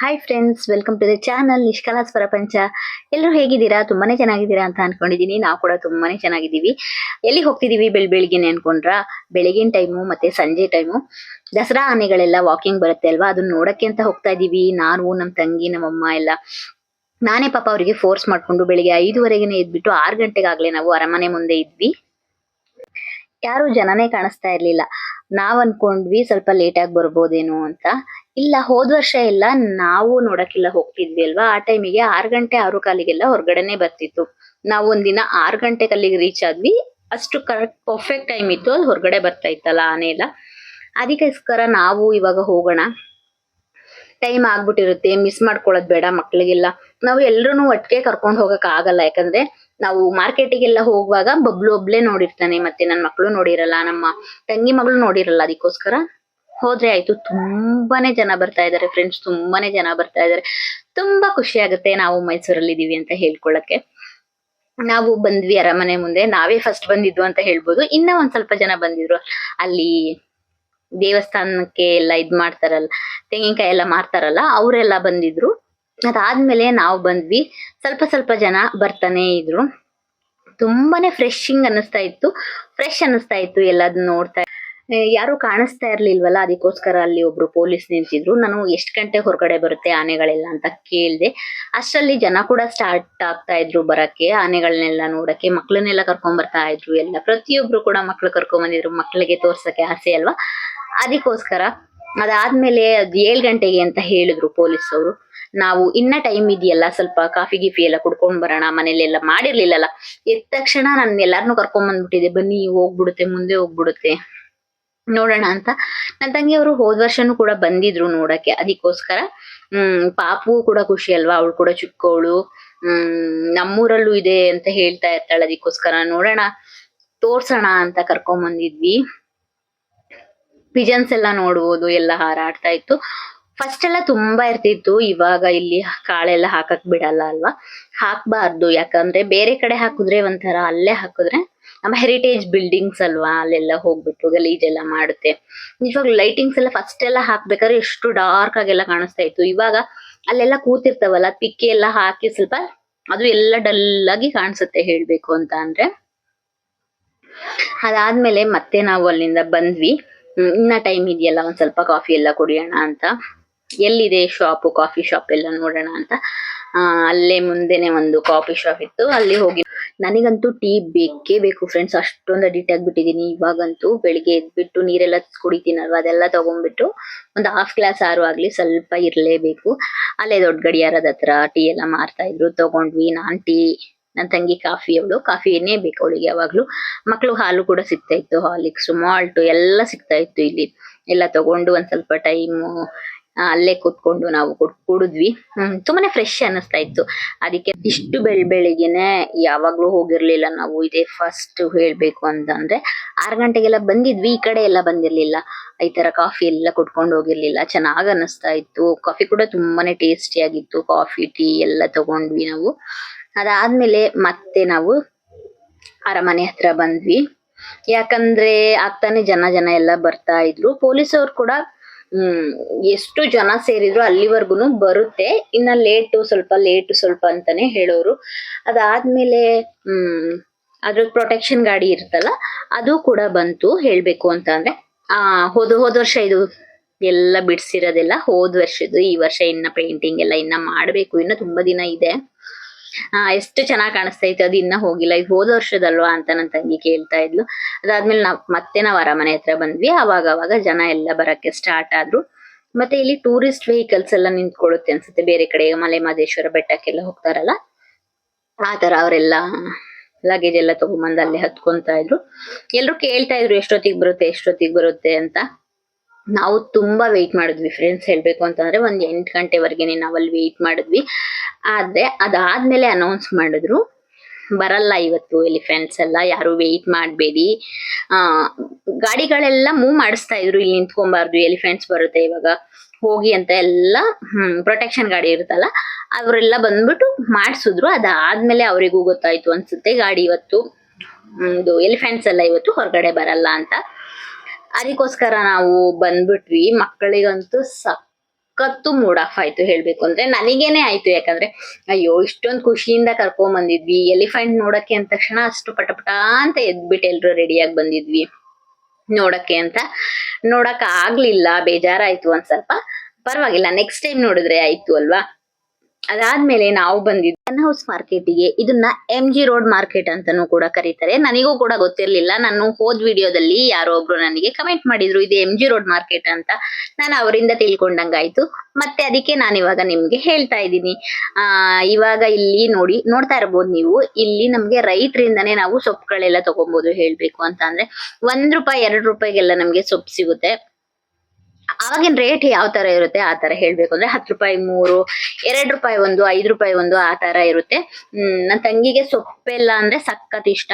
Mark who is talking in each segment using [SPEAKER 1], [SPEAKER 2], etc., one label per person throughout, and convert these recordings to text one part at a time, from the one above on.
[SPEAKER 1] Hi friends welcome to the channel Nishkala's ಪ್ರಪಂಚ ಎಲ್ಲರೂ ಹೇಗಿದ್ದೀರಾ? ತುಂಬಾನೇ ಚೆನ್ನಾಗಿದ್ದೀರಾ ಅಂತ ಅನ್ಕೊಂಡಿದ್ದೀನಿ ನಾವು ಕೂಡ ತುಂಬಾನೇ ಚೆನ್ನಾಗಿದ್ದೀವಿ. ಎಲ್ಲಿ ಹೋಗ್ತಿದೀವಿ ಬೆಳ್, ಬೆಳಿಗ್ಗೆನೆ ಅನ್ಕೊಂಡ್ರ? ಬೆಳಗಿನ ಟೈಮು ಮತ್ತೆ ಸಂಜೆ ಟೈಮು ದಸರಾ ಆನೆಗಳೆಲ್ಲ ವಾಕಿಂಗ್ ಬರುತ್ತೆ ಅಲ್ವಾ? ಅದನ್ನ ನೋಡಕ್ಕೆ ಅಂತ ಹೋಗ್ತಾ ಇದ್ದೀವಿ ನಾನು ನಮ್ಮ ತಂಗಿ ನಮ್ಮಮ್ಮ ಎಲ್ಲ. ನಾನೇ ಪಾಪ ಅವರಿಗೆ ಫೋರ್ಸ್ ಮಾಡ್ಕೊಂಡು ಬೆಳಿಗ್ಗೆ ಐದುವರೆಗೆ ಎದ್ಬಿಟ್ಟು ಆರು ಗಂಟೆಗಾಗಲೇ ನಾವು ಅರಮನೆ ಮುಂದೆ ಇದ್ವಿ. ಯಾರು ಜನನೇ ಕಾಣಿಸ್ತಾ ಇರ್ಲಿಲ್ಲ. ನಾವ್ ಅನ್ಕೊಂಡ್ವಿ ಸ್ವಲ್ಪ ಲೇಟ್ ಆಗಿ ಬರ್ಬೋದೇನೋ ಅಂತ. ಇಲ್ಲ, ಹೋದ್ ವರ್ಷ ಎಲ್ಲ ನಾವು ನೋಡಕ್ಕೆಲ್ಲ ಹೋಗ್ತಿದ್ವಿ ಅಲ್ವಾ? ಆ ಟೈಮಿಗೆ ಆರ್ ಗಂಟೆ ಆರು ಕಾಲಿಗೆಲ್ಲ ಹೊರಗಡೆನೆ ಬರ್ತಿತ್ತು. ನಾವು ಒಂದಿನ ಆರ್ ಗಂಟೆ ಕಲ್ಲಿಗೆ ರೀಚ್ ಆದ್ವಿ. ಅಷ್ಟು ಕರೆಕ್ಟ್ ಪರ್ಫೆಕ್ಟ್ ಟೈಮ್ ಇತ್ತು. ಅದು ಹೊರಗಡೆ ಬರ್ತಾ ಇತ್ತಲ್ಲ ಆನೆ ಎಲ್ಲ. ಅದಕ್ಕೋಸ್ಕರ ನಾವು ಇವಾಗ ಹೋಗೋಣ. ಟೈಮ್ ಆಗ್ಬಿಟ್ಟಿರುತ್ತೆ. ಮಿಸ್ ಮಾಡ್ಕೊಳ್ಳೋದು ಬೇಡ ಮಕ್ಳಿಗೆಲ್ಲ. ನಾವು ಎಲ್ರು ಒಟ್ಟಿಗೆ ಕರ್ಕೊಂಡು ಹೋಗಕ್ ಆಗಲ್ಲ. ಯಾಕಂದ್ರೆ ನಾವು ಮಾರ್ಕೆಟಿಗೆಲ್ಲ ಹೋಗುವಾಗ ಬಬ್ಲು ಒಬ್ಳೆ ನೋಡಿರ್ತಾನೆ, ಮತ್ತೆ ನನ್ನ ಮಕ್ಕಳು ನೋಡಿರಲ್ಲ, ನಮ್ಮ ತಂಗಿ ಮಗಳು ನೋಡಿರಲ್ಲ ಅದಕ್ಕೋಸ್ಕರ? ಹೋದ್ರೆ ಆಯ್ತು, ತುಂಬಾನೇ ಜನ ಬರ್ತಾ ಇದಾರೆ ಫ್ರೆಂಡ್ಸ್ ತುಂಬಾನೇ ಜನ ಬರ್ತಾ ಇದ್ದಾರೆ ತುಂಬಾ ಖುಷಿ ಆಗುತ್ತೆ ನಾವು ಮೈಸೂರಲ್ಲಿ ಇದೀವಿ ಅಂತ ಹೇಳ್ಕೊಳಕ್ಕೆ. ನಾವು ಬಂದ್ವಿ ಅರಮನೆ ಮುಂದೆ, ನಾವೇ ಫಸ್ಟ್ ಬಂದಿದ್ವು ಅಂತ ಹೇಳ್ಬೋದು. ಇನ್ನ ಒಂದ್ ಸ್ವಲ್ಪ ಜನ ಬಂದಿದ್ರು. ಅಲ್ಲಿ ದೇವಸ್ಥಾನಕ್ಕೆ ಎಲ್ಲ ಇದ್ ಮಾಡ್ತಾರಲ್ಲ ತೆಂಗಿನಕಾಯಿ ಎಲ್ಲ ಮಾರ್ತಾರಲ್ಲ, ಅವರೆಲ್ಲ ಬಂದಿದ್ರು. ಅದಾದ್ಮೇಲೆ ನಾವು ಬಂದ್ವಿ. ಸ್ವಲ್ಪ ಸ್ವಲ್ಪ ಜನ ಬರ್ತಾನೆ ಇದ್ರು. ತುಂಬಾನೇ ಫ್ರೆಶಿಂಗ್ ಅನ್ನಿಸ್ತಾ ಇತ್ತು. ಫ್ರೆಶ್ ಅನ್ನಿಸ್ತಾ ಇತ್ತು ಎಲ್ಲದನ್ನ ನೋಡ್ತಾ. ಯಾರು ಕಾಣಿಸ್ತಾ ಇರ್ಲಿಲ್ವಲ್ಲ, ಅದಕ್ಕೋಸ್ಕರ ಅಲ್ಲಿ ಒಬ್ರು ಪೊಲೀಸ್ ನಿಂತಿದ್ರು. ನಾನು ಎಷ್ಟು ಗಂಟೆ ಹೊರಗಡೆ ಬರುತ್ತೆ ಆನೆಗಳೆಲ್ಲ ಅಂತ ಕೇಳಿದೆ. ಅಷ್ಟರಲ್ಲಿ ಜನ ಕೂಡ ಸ್ಟಾರ್ಟ್ ಆಗ್ತಾ ಇದ್ರು ಬರಕ್ಕೆ. ಆನೆಗಳನ್ನೆಲ್ಲ ನೋಡಕ್ಕೆ, ಮಕ್ಳನ್ನೆಲ್ಲ ಕರ್ಕೊಂಡ್ ಬರ್ತಾ ಇದ್ರು ಎಲ್ಲ. ಪ್ರತಿಯೊಬ್ರು ಕೂಡ ಮಕ್ಳು ಕರ್ಕೊಂಡ್ ಬಂದಿದ್ರು. ಮಕ್ಳಿಗೆ ತೋರ್ಸಕ್ಕೆ ಆಸೆ ಅಲ್ವಾ? ಅದಕ್ಕೋಸ್ಕರ ಅದಾದ್ಮೇಲೆ ಅದು ಏಳು ಗಂಟೆಗೆ ಅಂತ ಹೇಳಿದ್ರು ಪೊಲೀಸ್ ಅವರು ನಾವು ಇನ್ನ ಟೈಮ್ ಇದೆಯಲ್ಲ, ಸ್ವಲ್ಪ ಕಾಫಿ ಗಿಫಿ ಎಲ್ಲ ಕುಡ್ಕೊಂಡ್ ಬರೋಣ ಮನೇಲೆಲ್ಲ ಮಾಡಿರ್ಲಿಲ್ಲಲ್ಲ. ಎದ್ದ ತಕ್ಷಣ ನಾನು ಎಲ್ಲಾರ್ನು ಕರ್ಕೊಂಡ್ ಬಂದ್ಬಿಟ್ಟಿದೆ ಬನ್ನಿ ಹೋಗ್ಬಿಡುತ್ತೆ, ಮುಂದೆ ಹೋಗ್ಬಿಡುತ್ತೆ, ನೋಡೋಣ ಅಂತ. ನನ್ನ ತಂಗಿಯವರು ಹೋದ್ ವರ್ಷನೂ ಕೂಡ ಬಂದಿದ್ರು ನೋಡಕ್ಕೆ, ಅದಕ್ಕೋಸ್ಕರ, ಹ್ಮ್, ಪಾಪು ಕೂಡ ಖುಷಿ ಅಲ್ವಾ, ಅವಳು ಕೂಡ ಚಿಕ್ಕವಳು ಹ್ಮ್, ನಮ್ಮೂರಲ್ಲೂ ಇದೆ ಅಂತ ಹೇಳ್ತಾ ಇರ್ತಾಳೆ, ಅದಕ್ಕೋಸ್ಕರ ನೋಡೋಣ, ತೋರ್ಸೋಣ ಅಂತ ಕರ್ಕೊಂಡ್ ಬಂದಿದ್ವಿ. ಪಿಜನ್ಸ್ ಎಲ್ಲ ನೋಡ್ಬೋದು, ಎಲ್ಲ ಹಾರಾಡ್ತಾ ಇತ್ತು. ಫಸ್ಟ್ ಎಲ್ಲ ತುಂಬಾ ಇರ್ತಿತ್ತು, ಇವಾಗ ಇಲ್ಲಿ ಕಾಳೆಲ್ಲ ಹಾಕಕ್ ಬಿಡಲ್ಲ ಅಲ್ವಾ? ಹಾಕ್ಬಾರ್ದು, ಯಾಕಂದ್ರೆ ಬೇರೆ ಕಡೆ ಹಾಕಿದ್ರೆ ಒಂಥರ ಅಲ್ಲೇ ಹಾಕಿದ್ರೆ ನಮ್ಮ ಹೆರಿಟೇಜ್ ಬಿಲ್ಡಿಂಗ್ಸ್ ಅಲ್ವಾ, ಅಲ್ಲೆಲ್ಲ ಹೋಗ್ಬಿಟ್ಟು ಗಲೀಜೆಲ್ಲ ಮಾಡುತ್ತೆ. ನಿಜವಾಗ್ಲೂ ಲೈಟಿಂಗ್ಸ್ ಎಲ್ಲ ಫಸ್ಟ್ ಎಲ್ಲ ಹಾಕ್ಬೇಕಾದ್ರೆ ಎಷ್ಟು ಡಾರ್ಕ್ ಆಗೆಲ್ಲ ಕಾಣಿಸ್ತಾ ಇತ್ತು. ಇವಾಗ ಅಲ್ಲೆಲ್ಲ ಕೂತಿರ್ತಾವಲ್ಲ ಪಿಕ್ಕಿ ಎಲ್ಲ ಹಾಕಿ ಸ್ವಲ್ಪ ಅದು ಎಲ್ಲ ಡಲ್ ಆಗಿ ಕಾಣಿಸುತ್ತೆ ಹೇಳ್ಬೇಕು ಅಂತ ಅಂದ್ರೆ. ಅದಾದ್ಮೇಲೆ ಮತ್ತೆ ನಾವು ಅಲ್ಲಿಂದ ಬಂದ್ವಿ. ಇನ್ನ ಟೈಮ್ ಇದೆಯಲ್ಲ, ಒಂದ್ ಸ್ವಲ್ಪ ಕಾಫಿ ಎಲ್ಲ ಕುಡಿಯೋಣ ಅಂತ. ಎಲ್ಲಿದೆ ಶಾಪ್ ಕಾಫಿ ಶಾಪ್ ಎಲ್ಲ ನೋಡೋಣ ಅಂತ. ಅಲ್ಲೇ ಮುಂದೆನೆ ಒಂದು ಕಾಫಿ ಶಾಪ್ ಇತ್ತು. ಅಲ್ಲಿ ಹೋಗಿ ನನಗಂತೂ ಟೀ ಬೇಕೇ ಬೇಕು ಫ್ರೆಂಡ್ಸ್ ಅಷ್ಟೊಂದು ಅಡಿಕ್ಟ್ ಆಗ್ಬಿಟ್ಟಿದೀನಿ. ಇವಾಗಂತೂ ಬೆಳಿಗ್ಗೆ ಎದ್ಬಿಟ್ಟು ನೀರೆಲ್ಲ ಕುಡಿತೀನಲ್ವಾ, ಅದೆಲ್ಲ ತಗೊಂಡ್ಬಿಟ್ಟು ಒಂದು ಹಾಫ್ ಗ್ಲಾಸ್ ಆರು ಆಗ್ಲಿ ಸ್ವಲ್ಪ ಇರಲೇಬೇಕು. ಅಲ್ಲೇ ದೊಡ್ಡ ಗಡಿಯಾರದ ಹತ್ರ ಟೀ ಎಲ್ಲ ಮಾರ್ತಾ ಇದ್ರು. ತಗೊಂಡ್ವಿ. ನಾನ್ ಟೀ ನನ್ನ ತಂಗಿ ಕಾಫಿ ಅವಳು. ಕಾಫಿನೇ ಬೇಕು ಅವಳಿಗೆ ಯಾವಾಗ್ಲೂ. ಮಕ್ಕಳು ಹಾಲು ಕೂಡ ಸಿಗ್ತಾ ಇತ್ತು ಹಾಲಿಕ್ಸ್, ಮಾಲ್ಟ್ ಎಲ್ಲ ಸಿಗ್ತಾ ಇತ್ತು ಇಲ್ಲಿ. ಎಲ್ಲ ತಗೊಂಡು ಒಂದ್ ಸ್ವಲ್ಪ ಟೈಮು ಅಲ್ಲೇ ಕೂತ್ಕೊಂಡು ನಾವು ಕುಡ್- ಕುಡಿದ್ವಿ. ತುಂಬಾನೇ ಫ್ರೆಶ್ ಅನ್ನಿಸ್ತಾ ಇತ್ತು ಅದಕ್ಕೆ ಇಷ್ಟು ಬೆಳ್ ಬೆಳಿಗ್ಗೆನೆ ಯಾವಾಗ್ಲೂ ಹೋಗಿರ್ಲಿಲ್ಲ ನಾವು. ಇದೇ ಫಸ್ಟ್ ಹೇಳ್ಬೇಕು ಅಂತಂದ್ರೆ ಆರ್ ಗಂಟೆಗೆಲ್ಲ ಬಂದಿದ್ವಿ. ಈ ಕಡೆ ಎಲ್ಲ ಬಂದಿರ್ಲಿಲ್ಲ. ಈ ತರ ಕಾಫಿ ಎಲ್ಲ ಕುಟ್ಕೊಂಡು ಹೋಗಿರ್ಲಿಲ್ಲ. ಚೆನ್ನಾಗ್ ಅನ್ನಿಸ್ತಾ ಇತ್ತು ಕಾಫಿ ಕೂಡ ತುಂಬಾನೇ ಟೇಸ್ಟಿ ಆಗಿತ್ತು ಕಾಫಿ, ಟೀ ಎಲ್ಲ ತಗೊಂಡ್ವಿ ನಾವು. ಅದಾದ್ಮೇಲೆ ಮತ್ತೆ ನಾವು ಅರಮನೆ ಹತ್ರ ಬಂದ್ವಿ. ಯಾಕಂದ್ರೆ ಆಗ್ತಾನೆ ಜನ ಜನ ಎಲ್ಲ ಬರ್ತಾ ಇದ್ರು. ಪೊಲೀಸ್ ಪೊಲೀಸವ್ರು ಕೂಡ, ಹ್ಮ್, ಎಷ್ಟು ಜನ ಸೇರಿದ್ರು ಅಲ್ಲಿವರೆಗೂ ಬರುತ್ತೆ. ಇನ್ನ ಲೇಟು ಸ್ವಲ್ಪ ಲೇಟು ಸ್ವಲ್ಪ ಅಂತಾನೆ ಹೇಳೋರು. ಅದಾದ್ಮೇಲೆ, ಹ್ಮ್, ಅದ್ರ ಪ್ರೊಟೆಕ್ಷನ್ ಗಾಡಿ ಇರುತ್ತಲ್ಲ ಅದು ಕೂಡ ಬಂತು. ಹೇಳ್ಬೇಕು ಅಂತ ಅಂದ್ರೆ, ಆ, ಹೋದ ಹೋದ ವರ್ಷ ಇದು ಎಲ್ಲ ಬಿಡ್ಸಿರೋದೆಲ್ಲ ಹೋದ ವರ್ಷದ್ದು, ಈ ವರ್ಷ ಇನ್ನ ಪೇಂಟಿಂಗ್ ಎಲ್ಲ ಇನ್ನ ಮಾಡ್ಬೇಕು. ಇನ್ನ ತುಂಬಾ ದಿನ ಇದೆ. ಎಷ್ಟು ಚೆನ್ನಾಗಿ ಕಾಣಿಸ್ತಾ ಇತ್ತು, ಅದು ಇನ್ನೂ ಹೋಗಿಲ್ಲ, ಇದು ಹೋದ ವರ್ಷದಲ್ವಾ ಅಂತ ನನ್ನ ತಂಗಿ ಕೇಳ್ತಾ ಇದ್ಲು. ಅದಾದ್ಮೇಲೆ ನಾವ್, ಮತ್ತೆ ನಾವ್ ಅರಮನೆ ಹತ್ರ ಬಂದ್ವಿ ಅವಾಗ ಅವಾಗ ಜನ ಎಲ್ಲ ಬರಕ್ಕೆ ಸ್ಟಾರ್ಟ್ ಆದ್ರು. ಮತ್ತೆ ಇಲ್ಲಿ ಟೂರಿಸ್ಟ್ ವೆಹಿಕಲ್ಸ್ ಎಲ್ಲ ನಿಂತ್ಕೊಳ್ಳುತ್ತೆ ಅನ್ಸುತ್ತೆ, ಬೇರೆ ಕಡೆ ಮಲೆ ಮಹದೇಶ್ವರ ಬೆಟ್ಟಕ್ಕೆಲ್ಲ ಹೋಗ್ತಾರಲ್ಲ, ಆ ತರ ಅವರೆಲ್ಲ ಲಗೇಜ್ ಎಲ್ಲ ತಗೊಂಡ್ಬಂದು ಅಲ್ಲೇ ಹತ್ಕೊಂತ ಇದ್ರು. ಎಲ್ರು ಕೇಳ್ತಾ ಇದ್ರು, ಎಷ್ಟೊತ್ತಿಗೆ ಬರುತ್ತೆ ಎಷ್ಟೊತ್ತಿಗೆ ಬರುತ್ತೆ ಅಂತ. ನಾವು ತುಂಬಾ ವೆಯ್ಟ್ ಮಾಡಿದ್ವಿ ಫ್ರೆಂಡ್ಸ್ ಹೇಳ್ಬೇಕು ಅಂತಂದ್ರೆ ಒಂದು ಎಂಟು ಗಂಟೆವರೆಗೆ ನಾವಲ್ಲಿ ವೆಯ್ಟ್ ಮಾಡಿದ್ವಿ. ಆದ್ರೆ ಅದಾದ್ಮೇಲೆ ಅನೌನ್ಸ್ ಮಾಡಿದ್ರು, ಬರಲ್ಲ ಇವತ್ತು ಎಲಿಫೆಂಟ್ಸ್ ಎಲ್ಲ, ಯಾರು ವೆಯ್ಟ್ ಮಾಡಬೇಡಿ. ಆ, ಗಾಡಿಗಳೆಲ್ಲ ಮೂವ್ ಮಾಡಿಸ್ತಾ ಇದ್ರು, ಇಲ್ಲಿ ನಿಂತ್ಕೊಬಾರ್ದು ಎಲಿಫೆಂಟ್ಸ್ ಬರುತ್ತೆ ಇವಾಗ, ಹೋಗಿ ಅಂತ ಎಲ್ಲ ಪ್ರೊಟೆಕ್ಷನ್ ಗಾಡಿ ಇರುತ್ತಲ್ಲ, ಅವರೆಲ್ಲ ಬಂದ್ಬಿಟ್ಟು ಮಾಡಿಸಿದ್ರು. ಅದಾದ್ಮೇಲೆ ಅವರಿಗೂ ಗೊತ್ತಾಯ್ತು ಅನ್ಸುತ್ತೆ, ಗಾಡಿ ಇವತ್ತು ಇದು ಎಲಿಫೆಂಟ್ಸ್ ಎಲ್ಲ ಇವತ್ತು ಹೊರಗಡೆ ಬರಲ್ಲ ಅಂತ. ಅದಕ್ಕೋಸ್ಕರ ನಾವು ಬಂದ್ಬಿಟ್ವಿ. ಮಕ್ಕಳಿಗಂತೂ ಸಖತ್ತು ಮೂಡ್ ಆಫ್ ಆಯ್ತು ಹೇಳ್ಬೇಕು ಅಂದ್ರೆ ನನಗೇನೆ ಆಯ್ತು. ಯಾಕಂದ್ರೆ, ಅಯ್ಯೋ, ಇಷ್ಟೊಂದು ಖುಷಿಯಿಂದ ಕರ್ಕೊಂಡ್ ಬಂದಿದ್ವಿ. ಎಲಿಫೆಂಟ್ ನೋಡಕ್ಕೆ ಅಂದ ತಕ್ಷಣ ಅಷ್ಟು ಪಟಪಟ ಅಂತ ಎದ್ಬಿಟ್ಟು ಎಲ್ರು ರೆಡಿಯಾಗಿ ಬಂದಿದ್ವಿ. ನೋಡಕ್ಕೆ ಅಂತ. ನೋಡಕ್ ಆಗ್ಲಿಲ್ಲ ಬೇಜಾರಾಯ್ತು ಒಂದ್ ಸ್ವಲ್ಪ. ಪರವಾಗಿಲ್ಲ. ನೆಕ್ಸ್ಟ್ ಟೈಮ್ ನೋಡಿದ್ರೆ ಆಯ್ತು ಅಲ್ವಾ? ಅದಾದ್ಮೇಲೆ ನಾವು ಬಂದಿದ್ದು ಟೆನ್ ಹೌಸ್ ಮಾರ್ಕೆಟಿಗೆ ಇದನ್ನ ಎಂ ಜಿ ರೋಡ್ ಮಾರ್ಕೆಟ್ ಅಂತಾನೂ ಕೂಡ ಕರೀತಾರೆ. ನನಗೂ ಕೂಡ ಗೊತ್ತಿರ್ಲಿಲ್ಲ. ನಾನು ಹೋದ್ ವಿಡಿಯೋದಲ್ಲಿ ಯಾರೋ ಒಬ್ರು ನನಗೆ ಕಮೆಂಟ್ ಮಾಡಿದ್ರು, ಇದು ಎಂ ಜಿ ರೋಡ್ ಮಾರ್ಕೆಟ್ ಅಂತ. ನಾನು ಅವರಿಂದ ತಿಳ್ಕೊಂಡಂಗಾಯ್ತು. ಮತ್ತೆ ಅದಕ್ಕೆ ನಾನು ಇವಾಗ ನಿಮ್ಗೆ ಹೇಳ್ತಾ ಇದ್ದೀನಿ. ಆ, ಇವಾಗ ಇಲ್ಲಿ ನೋಡಿ, ನೋಡ್ತಾ ಇರ್ಬೋದು ನೀವು, ಇಲ್ಲಿ ನಮ್ಗೆ ರೈತರಿಂದಾನೇ ನಾವು ಸೊಪ್ಪುಗಳೆಲ್ಲ ತಗೊಬೋದು ಹೇಳ್ಬೇಕು ಅಂತ ಅಂದ್ರೆ, ಒಂದ್ ರೂಪಾಯಿ, ಎರಡು ರೂಪಾಯಿಗೆಲ್ಲ ನಮ್ಗೆ ಸೊಪ್ಪು ಸಿಗುತ್ತೆ. ಅವಾಗಿನ ರೇಟ್ ಯಾವ ತರ ಇರುತ್ತೆ ಆ ತರ ಹೇಳ್ಬೇಕು ಅಂದ್ರೆ ಹತ್ತು ರೂಪಾಯಿ ಮೂರು, ಎರಡು ರೂಪಾಯಿ ಒಂದು, ಐದು ರೂಪಾಯಿ ಒಂದು ಆ ತರ ಇರುತ್ತೆ. ಹ್ಮ್, ನನ್ ತಂಗಿಗೆ ಸೊಪ್ಪೆಲ್ಲ ಅಂದ್ರೆ ಸಖತ್ ಇಷ್ಟ.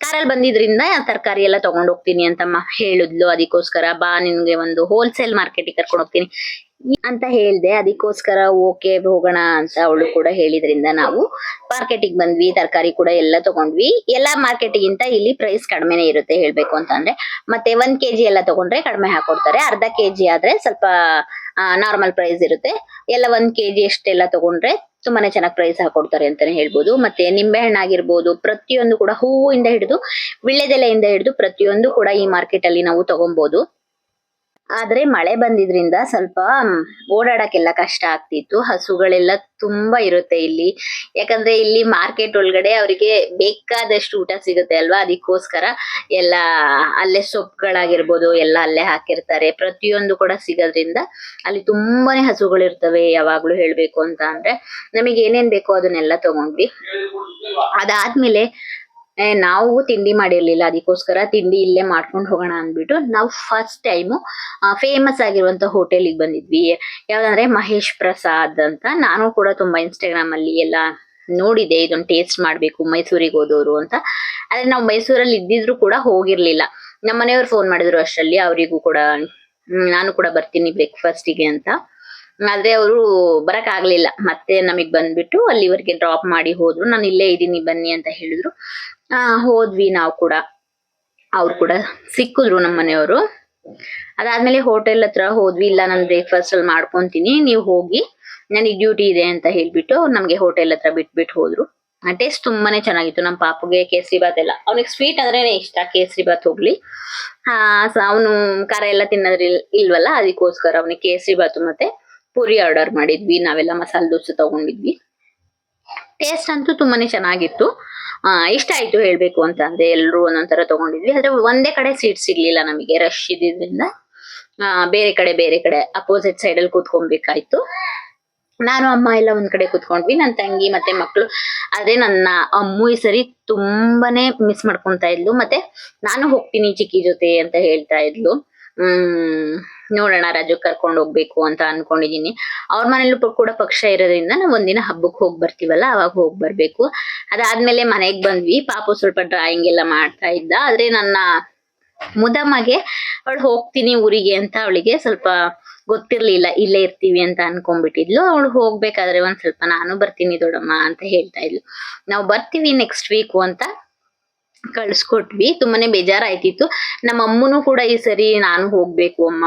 [SPEAKER 1] ಕಾರಲ್ಲಿ ಬಂದಿದ್ರಿಂದ ತರಕಾರಿ ಎಲ್ಲ ತಗೊಂಡ್ ಹೋಗ್ತೀನಿ ಅಂತ ಮ- ಹೇಳಿದ್ಲು. ಅದಕ್ಕೋಸ್ಕರ ಬಾ ನಿನ್ಗೆ ಒಂದು ಹೋಲ್ಸೇಲ್ ಮಾರ್ಕೆಟಿಗೆ ಕರ್ಕೊಂಡು ಹೋಗ್ತೀನಿ. ಅಂತ ಹೇಳ್ದೆ. ಅದಕ್ಕೋಸ್ಕರ ಓಕೆ ಹೋಗೋಣ ಅಂತ ಅವಳು ಕೂಡ ಹೇಳಿದ್ರಿಂದ ನಾವು ಮಾರ್ಕೆಟಿಗೆ ಬಂದ್ವಿ. ತರಕಾರಿ ಕೂಡ ಎಲ್ಲ ತಗೊಂಡ್ವಿ. ಎಲ್ಲಾ ಮಾರ್ಕೆಟ್ಗಿಂತ ಇಲ್ಲಿ ಪ್ರೈಸ್ ಕಡಿಮೆನೆ ಇರುತ್ತೆ ಹೇಳ್ಬೇಕು ಅಂತಂದ್ರೆ ಮತ್ತೆ ಒಂದ್ ಕೆಜಿ ಎಲ್ಲ ತಗೊಂಡ್ರೆ ಕಡಿಮೆ ಹಾಕೊಡ್ತಾರೆ. ಅರ್ಧ ಕೆಜಿ ಆದ್ರೆ ಸ್ವಲ್ಪ ನಾರ್ಮಲ್ ಪ್ರೈಸ್ ಇರುತ್ತೆ. ಎಲ್ಲ ಒಂದ್ ಕೆಜಿ ಅಷ್ಟೆಲ್ಲ ತಗೊಂಡ್ರೆ ತುಂಬಾನೇ ಚೆನ್ನಾಗಿ ಪ್ರೈಸ್ ಹಾಕೊಡ್ತಾರೆ ಅಂತಾನೆ ಹೇಳ್ಬೋದು. ಮತ್ತೆ ನಿಂಬೆ ಹಣ್ಣು ಆಗಿರ್ಬೋದು ಪ್ರತಿಯೊಂದು ಕೂಡ ಹೂವಿಂದ ಹಿಡಿದು, ವಿಳ್ಳೆದೆಲೆಯಿಂದ ಹಿಡಿದು ಪ್ರತಿಯೊಂದು ಕೂಡ ಈ ಮಾರ್ಕೆಟ್ ಅಲ್ಲಿ ನಾವು ತಗೊಬಹುದು ಆದ್ರೆ ಮಳೆ ಬಂದಿದ್ರಿಂದ ಸ್ವಲ್ಪ ಓಡಾಡಕ್ಕೆಲ್ಲ ಕಷ್ಟ ಆಗ್ತಿತ್ತು. ಹಸುಗಳೆಲ್ಲ ತುಂಬಾ ಇರುತ್ತೆ ಇಲ್ಲಿ. ಯಾಕಂದ್ರೆ ಇಲ್ಲಿ ಮಾರ್ಕೆಟ್ ಒಳಗಡೆ ಅವರಿಗೆ ಬೇಕಾದಷ್ಟು ಊಟ ಸಿಗುತ್ತೆ ಅಲ್ವಾ? ಅದಕ್ಕೋಸ್ಕರ ಎಲ್ಲ ಅಲ್ಲೇ ಸೊಪ್ಪುಗಳಾಗಿರ್ಬೋದು ಎಲ್ಲ ಅಲ್ಲೇ ಹಾಕಿರ್ತಾರೆ. ಪ್ರತಿಯೊಂದು ಕೂಡ ಸಿಗೋದ್ರಿಂದ ಅಲ್ಲಿ ತುಂಬಾನೇ ಹಸುಗಳು ಇರ್ತವೆ ಯಾವಾಗ್ಲೂ ಹೇಳ್ಬೇಕು ಅಂತ ಅಂದ್ರೆ. ನಮಗೆ ಏನೇನ್ ಬೇಕೋ ಅದನ್ನೆಲ್ಲ ತಗೊಂಡ್ವಿ. ಅದಾದ್ಮೇಲೆ ನಾವು ತಿಂಡಿ ಮಾಡಿರ್ಲಿಲ್ಲ, ಅದಕ್ಕೋಸ್ಕರ ತಿಂಡಿ ಇಲ್ಲೇ ಮಾಡ್ಕೊಂಡು ಹೋಗೋಣ ಅಂದ್ಬಿಟ್ಟು ನಾವು ಫಸ್ಟ್ ಟೈಮು ಫೇಮಸ್ ಆಗಿರುವಂತ ಹೋಟೆಲಿಗೆ ಬಂದಿದ್ವಿ. ಯಾವ್ದಂದ್ರೆ ಮಹೇಶ್ ಪ್ರಸಾದ್ ಅಂತ. ನಾನು ಕೂಡ ತುಂಬಾ ಇನ್ಸ್ಟಾಗ್ರಾಮ್ ಅಲ್ಲಿ ಎಲ್ಲ ನೋಡಿದೆ, ಇದೊಂದು ಟೇಸ್ಟ್ ಮಾಡಬೇಕು, ಮೈಸೂರಿಗೆ ಹೋದವರು ಅಂತ. ಆದ್ರೆ ನಾವು ಮೈಸೂರಲ್ಲಿ ಇದ್ದಿದ್ರು ಕೂಡ ಹೋಗಿರ್ಲಿಲ್ಲ. ನಮ್ಮ ಮನೆಯವರು ಫೋನ್ ಮಾಡಿದ್ರು ಅಷ್ಟರಲ್ಲಿ, ಅವರಿಗೂ ಕೂಡ ನಾನು ಕೂಡ ಬರ್ತೀನಿ ಬ್ರೇಕ್ಫಾಸ್ಟಿಗೆ ಅಂತ. ಆದ್ರೆ ಅವರು ಬರಕ್ ಆಗ್ಲಿಲ್ಲ. ಮತ್ತೆ ನಮಗ್ ಬಂದ್ಬಿಟ್ಟು ಅಲ್ಲಿವರೆಗೆ ಡ್ರಾಪ್ ಮಾಡಿ ಹೋದ್ರು. ನಾನು ಇಲ್ಲೇ ಇದೀನಿ ಬನ್ನಿ ಅಂತ ಹೇಳಿದ್ರು. ಆ, ಹೋದ್ವಿ ನಾವು ಕೂಡ. ಅವ್ರು ಕೂಡ ಸಿಕ್ಕಿದ್ರು ನಮ್ಮ ಮನೆಯವರು. ಅದಾದ್ಮೇಲೆ ಹೋಟೆಲ್ ಹತ್ರ ಹೋದ್ವಿ, ಇಲ್ಲ ನಾನು ಬ್ರೇಕ್ಫಾಸ್ಟ್ ಅಲ್ಲಿ ಮಾಡ್ಕೊಂತೀನಿ, ನೀವು ಹೋಗಿ, ನನಗೆ ಡ್ಯೂಟಿ ಇದೆ ಅಂತ ಹೇಳ್ಬಿಟ್ಟು ನಮ್ಗೆ ಹೋಟೆಲ್ ಹತ್ರ ಬಿಟ್ಬಿಟ್ಟು ಹೋದ್ರು. ಟೇಸ್ಟ್ ತುಂಬಾನೇ ಚೆನ್ನಾಗಿತ್ತು ನಮ್ಮ ಪಾಪುಗೆ ಕೇಸರಿ ಬಾತ್ ಎಲ್ಲ. ಅವ್ನಿಗೆ ಸ್ವೀಟ್ ಅಂದ್ರೇನೆ ಇಷ್ಟ, ಕೇಸರಿ ಬಾತ್ ಹೋಗ್ಲಿ. ಆ ಅವನು ಖಾರ ಎಲ್ಲ ತಿನ್ನೋದ್ರ ಇಲ್ವಲ್ಲ, ಅದಕ್ಕೋಸ್ಕರ ಅವನಿಗೆ ಕೇಸರಿ ಬಾತು ಮತ್ತೆ ಪುರಿ ಆರ್ಡರ್ ಮಾಡಿದ್ವಿ. ನಾವೆಲ್ಲ ಮಸಾಲೆ ದೋಸೆ ತಗೊಂಡಿದ್ವಿ. ಟೇಸ್ಟ್ ಅಂತೂ ತುಂಬಾನೇ ಚೆನ್ನಾಗಿತ್ತು. ಆ, ಇಷ್ಟ ಆಯ್ತು ಹೇಳ್ಬೇಕು ಅಂತ ಅಂದ್ರೆ ಎಲ್ರು ಒಂದೊಂದರ ತಗೊಂಡಿದ್ವಿ. ಆದ್ರೆ ಒಂದೇ ಕಡೆ ಸೀಟ್ ಸಿಗ್ಲಿಲ್ಲ ನಮಗೆ ರಶ್ ಇದ್ದಿದ್ರಿಂದ. ಬೇರೆ ಕಡೆ ಬೇರೆ ಕಡೆ ಅಪೋಸಿಟ್ ಸೈಡ್ ಅಲ್ಲಿ ಕೂತ್ಕೊಬೇಕಾಯ್ತು. ನಾನು ಅಮ್ಮ ಎಲ್ಲ ಒಂದ್ ಕಡೆ ಕೂತ್ಕೊಂಡ್ವಿ. ನನ್ನ ತಂಗಿ ಮತ್ತೆ ಮಕ್ಕಳು ಆದ್ರೆ ನನ್ನ ಅಮ್ಮು ಈ ಸರಿ ತುಂಬಾನೇ ಮಿಸ್ ಮಾಡ್ಕೊಂತ ಇದ್ಲು. ಮತ್ತೆ ನಾನು ಹೋಗ್ತೀನಿ ಚಿಕ್ಕಿ ಜೊತೆ ಅಂತ ಹೇಳ್ತಾ ಇದ್ಲು. ಹ್ಮ್, ನೋಡೋಣ ರಾಜು ಕರ್ಕೊಂಡು ಹೋಗ್ಬೇಕು ಅಂತ ಅನ್ಕೊಂಡಿದೀನಿ. ಅವ್ರ ಮನೇಲೂ ಕೂಡ ಪಕ್ಷ ಇರೋದ್ರಿಂದ ನಾವು ಒಂದಿನ ಹಬ್ಬಕ್ಕೆ ಹೋಗಿ ಬರ್ತೀವಲ್ಲ, ಅವಾಗ ಹೋಗಿ ಬರ್ಬೇಕು. ಅದಾದ್ಮೇಲೆ ಮನೆಗ್ ಬಂದ್ವಿ. ಪಾಪು ಸ್ವಲ್ಪ ಡ್ರಾಯಿಂಗ್ ಎಲ್ಲ ಮಾಡ್ತಾ ಇದ್ದ. ಆದ್ರೆ ನನ್ನ ಮುದಮ್ಮಗೆ ಅವಳು ಹೋಗ್ತೀನಿ ಊರಿಗೆ ಅಂತ ಅವಳಿಗೆ ಸ್ವಲ್ಪ ಗೊತ್ತಿರ್ಲಿಲ್ಲ, ಇಲ್ಲೇ ಇರ್ತೀವಿ ಅಂತ ಅನ್ಕೊಂಡ್ಬಿಟ್ಟಿದ್ಲು. ಅವಳು ಹೋಗ್ಬೇಕಾದ್ರೆ ಒಂದ್ ಸ್ವಲ್ಪ ನಾನು ಬರ್ತೀನಿ ದೊಡ್ಡಮ್ಮ ಅಂತ ಹೇಳ್ತಾ ಇದ್ಲು. ನಾವು ಬರ್ತೀವಿ ನೆಕ್ಸ್ಟ್ ವೀಕು ಅಂತ ಕಳ್ಸ್ಕೊಟ್ವಿ. ತುಂಬಾನೇ ಬೇಜಾರಾಯ್ತಿತ್ತು. ನಮ್ಮ ಅಮ್ಮನೂ ಕೂಡ ಈ ಸರಿ ನಾನು ಹೋಗ್ಬೇಕು ಅಮ್ಮ.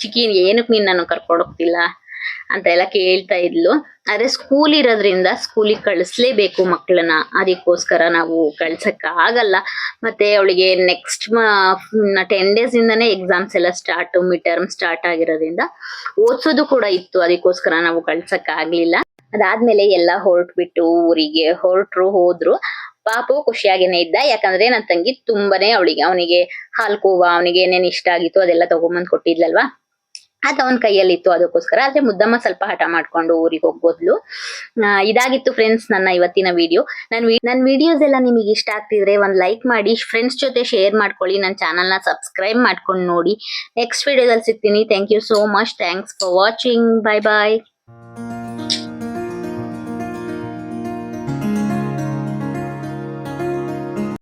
[SPEAKER 1] ಚಿಕ್ಕಿ, ಏನಕ್ಕೆ ನೀನ್ ನಾನು ಕರ್ಕೊಂಡು ಹೋಗ್ತಿಲ್ಲ? ಅಂತ ಎಲ್ಲ ಕೇಳ್ತಾ ಇದ್ಲು. ಆದ್ರೆ ಸ್ಕೂಲ್ ಇರೋದ್ರಿಂದ ಸ್ಕೂಲಿಗೆ ಕಳಿಸ್ಲೇಬೇಕು ಮಕ್ಕಳನ್ನ ಅದಕ್ಕೋಸ್ಕರ ನಾವು ಕಳ್ಸಕ್ ಆಗಲ್ಲ ಮತ್ತೆ ಅವಳಿಗೆ ನೆಕ್ಸ್ಟ್ ಟೆನ್ ಡೇಸ್ ಇಂದನೇ ಎಕ್ಸಾಮ್ಸ್ ಎಲ್ಲ ಸ್ಟಾರ್ಟ್ ಮಿಡ್ ಟರ್ಮ್ ಸ್ಟಾರ್ಟ್ ಆಗಿರೋದ್ರಿಂದ ಓದ್ಸೋದು ಕೂಡ ಇತ್ತು. ಅದಕ್ಕೋಸ್ಕರ ನಾವು ಕಳ್ಸಕ್ ಆಗ್ಲಿಲ್ಲ ಅದಾದ್ಮೇಲೆ ಎಲ್ಲ ಹೊರಟ್ಬಿಟ್ಟು ಊರಿಗೆ. ಹೊರಟ್ರು, ಹೋದ್ರು. ಪಾಪು ಖುಷಿಯಾಗೇನೆ ಇದ್ದ. ಯಾಕಂದ್ರೆ ನನ್ನ ತಂಗಿ ತುಂಬಾನೇ ಅವಳಿಗೆ, ಅವನಿಗೆ ಹಾಲ್ಕೋವ ಅವನಿಗೆ ಏನೇನ್ ಇಷ್ಟ ಆಗಿತ್ತು ಅದೆಲ್ಲ ತಗೊಂಬಂದ್ ಕೊಟ್ಟಿದ್ಲಲ್ವಾ? ಅದು ಅವನ ಕೈಯಲ್ಲಿ ಇತ್ತು ಅದಕ್ಕೋಸ್ಕರ. ಆದ್ರೆ ಮುದ್ದಮ್ಮ ಸ್ವಲ್ಪ ಹಠ ಮಾಡ್ಕೊಂಡು ಊರಿಗೆ ಹೋಗ್ಬೋದ್ಲು. ಇದಾಗಿತ್ತು ಫ್ರೆಂಡ್ಸ್ ನನ್ನ ಇವತ್ತಿನ ವಿಡಿಯೋ ನನ್ನ ವಿ- ನನ್ ವಿಡಿಯೋಸ್ ಎಲ್ಲ ನಿಮಗೆ ಇಷ್ಟ ಆಗ್ತಿದ್ರೆ ಒಂದ್ ಲೈಕ್ ಮಾಡಿ ಫ್ರೆಂಡ್ಸ್ ಜೊತೆ ಶೇರ್ ಮಾಡ್ಕೊಳ್ಳಿ ನನ್ನ ಚಾನಲ್ನ ಸಬ್ಸ್ಕ್ರೈಬ್ ಮಾಡ್ಕೊಂಡು ನೋಡಿ. ನೆಕ್ಸ್ಟ್ ವಿಡಿಯೋದಲ್ಲಿ ಸಿಗ್ತೀನಿ. Thank you so much thanks for watching bye bye